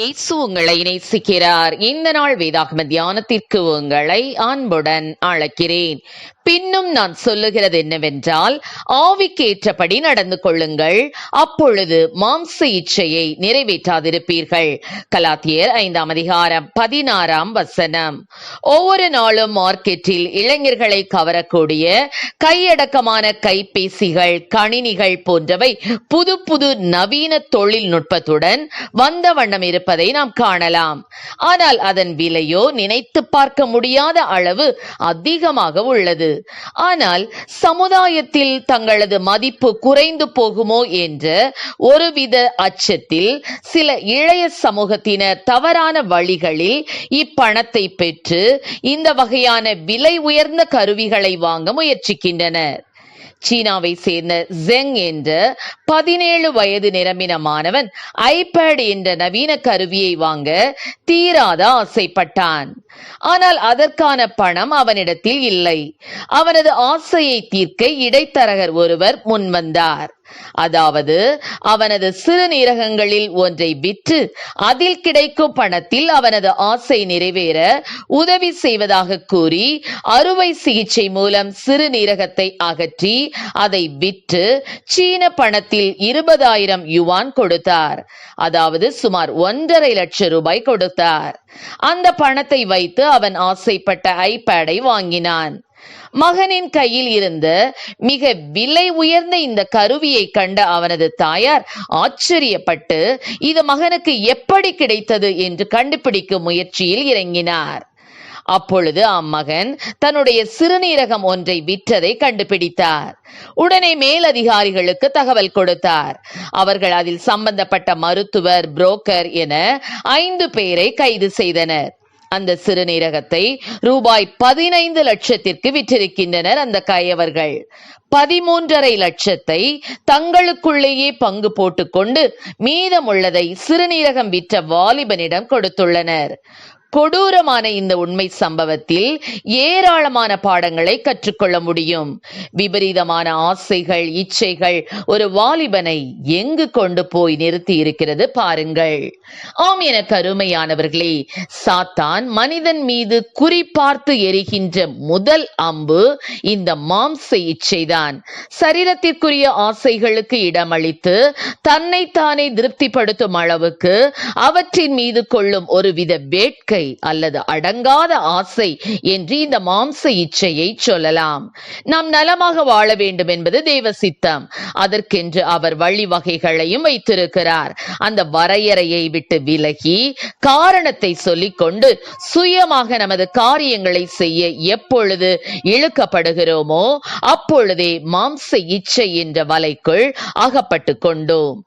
இயேசு உங்களை நேசிக்கிறார். இந்த நாள் வேதாகம தியானத்திற்கு உங்களை அன்புடன் அழைக்கிறேன். பின்னும் நான் சொல்லுகிறது என்னவென்றால் ஆவிக்கேற்றபடி நடந்து கொள்ளுங்கள். அப்பொழுது மாம்ச இச்சையை நிறைவேற்றாதிருப்பீர்கள். கலாத்தியர் ஐந்தாம் அதிகாரம் பதினாறாம் வசனம். ஒவ்வொரு நாளும் மார்க்கெட்டில் இளைஞர்களை கவரக்கூடிய கையடக்கமான கைபேசிகள் கணினிகள் போன்றவை புது புது நவீன தொழில்நுட்பத்துடன் வந்த வண்ணம் இருப்ப இருப்பதை நாம் காணலாம். ஆனால் அதன் விலையோ நினைத்து பார்க்க முடியாத அளவு அதிகமாக உள்ளது. ஆனால் சமுதாயத்தில் தங்களது மதிப்பு குறைந்து போகுமோ என்ற ஒருவித அச்சத்தில் சில இளைய சமூகத்தினர் தவறான வழிகளில் இப்பணத்தை பெற்று இந்த வகையான விலை உயர்ந்த கருவிகளை வாங்க முயற்சிக்கின்றனர். சீனாவை சேர்ந்த ஜெங் என்ற பதினேழு வயது நிரம்பின மாணவன் ஐபேட் என்ற நவீன கருவியை வாங்க தீராத ஆசைப்பட்டான். ஆனால் அதற்கான பணம் அவனிடத்தில் இல்லை. அவனது ஆசையை தீர்க்க இடைத்தரகர் ஒருவர் முன்வந்தார். அதாவது அவனது சிறுநீரகங்களில் ஒன்றை விற்று அதில் கிடைக்கும் பணத்தில் அவனது ஆசை நிறைவேற உதவி செய்வதாக கூறி அறுவை சிகிச்சை மூலம் சிறுநீரகத்தை அகற்றி அதை விற்று சீன பணத்தில் இருபதாயிரம் யுவான் கொடுத்தார். அதாவது சுமார் ஒன்றரை லட்சம் ரூபாய் கொடுத்தார். அந்த பணத்தை வைத்து அவன் ஆசைப்பட்ட ஐபேடை வாங்கினான். மகனின் கையில் இருந்த மிக விலை உயர்ந்த இந்த கருவியை கண்ட அவனது தாயார் ஆச்சரியப்பட்டு இது மகனுக்கு எப்படி கிடைத்தது? என்று கண்டுபிடிக்கும் முயற்சியில் இறங்கினார். அப்பொழுது அம்மகன் தன்னுடைய சிறுநீரகம் ஒன்றை விற்றதை கண்டுபிடித்தார். உடனே மேலதிகாரிகளுக்கு தகவல் கொடுத்தார். அவர்கள் அதில் சம்பந்தப்பட்ட மருத்துவர் புரோக்கர் என ஐந்து பேரை கைது செய்தனர். அந்த சிறுநீரகத்தை ரூபாய் பதினைந்து லட்சத்திற்கு விற்றிருக்கின்றனர் அந்த கயவர்கள். பதிமூன்றரை லட்சத்தை தங்களுக்குள்ளேயே பங்கு போட்டுக்கொண்டு மீதமுள்ளதை சிறுநீரகம் விற்ற வாலிபனிடம் கொடுத்துள்ளனர். கொடூரமான இந்த உண்மை சம்பவத்தில் ஏராளமான பாடங்களை கற்றுக்கொள்ள முடியும். விபரீதமான ஆசைகள் இச்சைகள் ஒரு வாலிபனை எங்கு கொண்டு போய் நிறுத்தி இருக்கிறது பாருங்கள். ஆம் என கருமையானவர்களே சாத்தான் மனிதன் மீது குறி பார்த்து எரிகின்ற முதல் அம்பு இந்த மாம்ச இச்சைதான். சரீரத்திற்குரிய ஆசைகளுக்கு இடமளித்து தன்னைத்தானே திருப்திப்படுத்தும் அளவுக்கு அவற்றின் மீது கொள்ளும் ஒருவித வேட்கை அல்லது அடங்காத ஆசை என்று இந்த மாம்ச இச்சையை சொல்லலாம். நாம் நலமாக வாழ வேண்டும் என்பது தெய்வ சித்தம். அதற்கென்று அவர் வழிவகைகளையும் வைத்திருக்கிறார். அந்த வரையறையை விட்டு விலகி காரணத்தை சொல்லிக்கொண்டு சுயமாக நமது காரியங்களை செய்ய எப்பொழுது இழுக்கப்படுகிறோமோ அப்பொழுதே மாம்ச இச்சை என்ற வலைக்குள் அகப்பட்டு கொண்டோம்.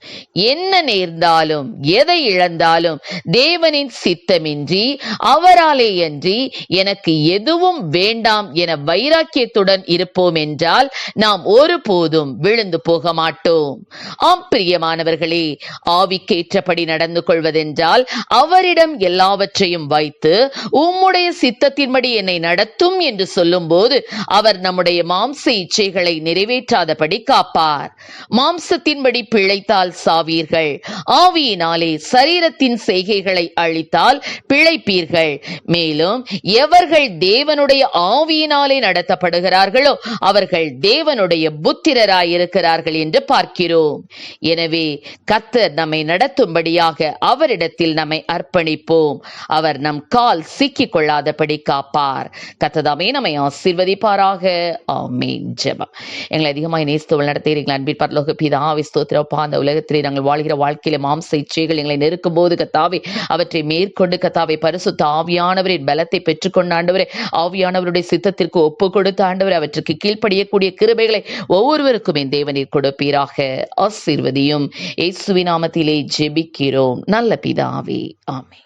என்ன நேர்ந்தாலும் எதை இழந்தாலும் தேவனின் சித்தமின்றி அவராலே அன்றி எனக்கு எதுவும் வேண்டாம் என வைராக்கியத்துடன் இருப்போம் என்றால் நாம் ஒருபோதும் விழுந்து போக மாட்டோம். ஆம் பிரியமானவர்களே ஆவிக்கேற்றபடி நடந்து கொள்வதென்றால் அவரிடம் எல்லாவற்றையும் வைத்து உம்முடைய சித்தத்தின்படி என்னை நடத்தும் என்று சொல்லும்போது அவர் நம்முடைய மாம்ச இச்சைகளை நிறைவேற்றாதபடி காப்பார். மாம்சத்தின்படி பிழைத்தால் சாவீர்கள். ஆவியினாலே சரீரத்தின் செய்கைகளை அழித்தால் பிழைப்பீர்கள் மேலும் எவர்கள் தேவனுடைய ஆவியினாலே நடத்தப்படுகிறார்களோ அவர்கள் தேவனுடைய புத்திரராயிருக்கிறார்கள் என்று பார்க்கிறோம். எனவே கத்தர் நம்மை நடத்தும்படியாக அவரிடத்தில் நம்மை அர்ப்பணிப்போம். அவர் நம் கால் சிக்கிக் கொள்ளாதபடி காப்பார் கத்ததாமே நம்மை ஆசீர்வதிப்பாராக. ஆமீன். ஜெபம். எங்களை அதிகமாக நேசித்து நடத்துகிறீர்கள் அன்பில் பரலோக பிதாவை ஸ்தோத்திரப்பா அந்த உலகத்திலே நாங்கள் வாழ்கிற வாழ்க்கையில மாம்ச இச்சைகள் எங்களை நெருக்கும் போது கத்தாவை அவற்றை மேற்கொண்டு கத்தாவை பரிசுத்த ஆவியானவரின் பலத்தை பெற்றுக்கொண்ட ஆண்டவரே ஆவியானவருடைய சித்தத்திற்கு ஒப்பு கொடுத்த ஆண்டவர் அவற்றுக்கு கீழ்ப்படியக்கூடிய கிருபைகளை ஒவ்வொருவருக்கும் என் தேவனீர் கொடுப்பீராக. ஆசீர்வதியும். இயேசுவின் நாமத்திலே ஜெபிக்கிறோம். நல்ல பிதாவே. ஆமே